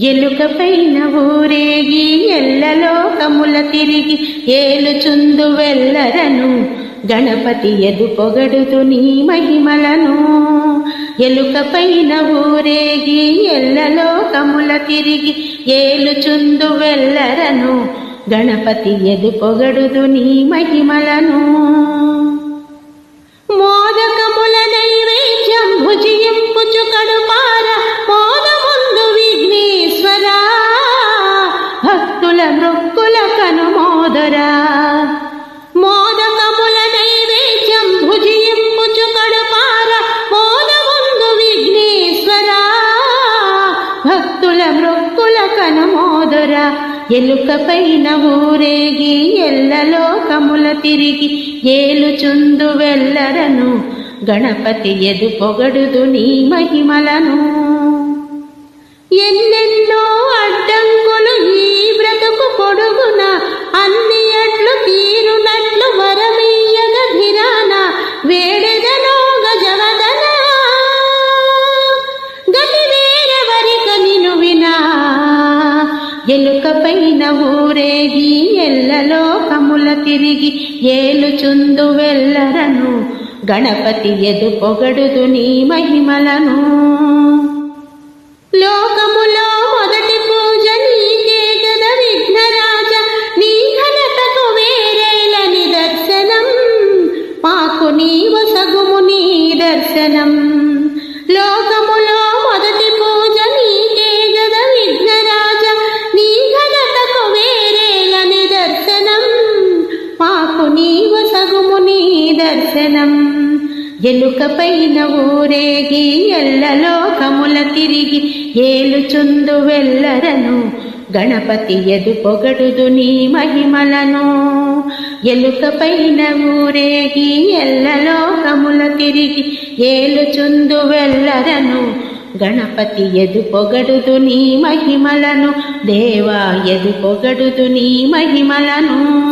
ఎలుకపైన ఊరేగి ఎల్లలోకముల తిరిగి ఏలుచుందు వెళ్ళరను గణపతి ఎదు పొగడుతు నీ మహిమలను. ఎలుకపైన ఊరేగి ఎల్లలోకముల తిరిగి ఏలుచుందు వెళ్ళరను గణపతి ఎదు పొగడుదు నీ మహిమలను. కనుమోదరా మోదకముల నైవేద్యం భుజింపుచు కడపార. మోదముందు విఘ్నేశ్వరా. భక్తుల మృక్కుల కనుమోదరా. ఎలుకపైన ఊరేగి ఎల్లలోకముల తిరిగి ఏలుచుందు వెళ్ళరను గణపతి ఎదు పొగడుదు నీ మహిమలను. ఎలుకపైన ఊరేగి ఎల్లలోకముల తిరిగి ఏలుచుందు వెళ్ళరను గణపతి ఎదు పొగడుదు నీ మహిమలను. లోకములో మొదటి పూజ నీకే గద విఘ్నరాజ. నీ ఘనతకు వేరేలని దర్శనం. మాకు నీవ సగుము నీ దర్శనం. లోకములో మొదటి నీవ సగుము నీ దర్శనం. ఎలుకపైన ఊరేగి ఎల్లలోకముల తిరిగి ఏలుచుందు వెళ్ళరను గణపతి ఎదు పొగడుదు నీ మహిమలను. ఎలుకపైన ఊరేగి ఎల్లలోకముల తిరిగి ఏలుచుందు వెళ్ళరను గణపతి ఎదు పొగడుదు నీ మహిమలను. దేవా ఎదు పొగడుదు నీ మహిమలను.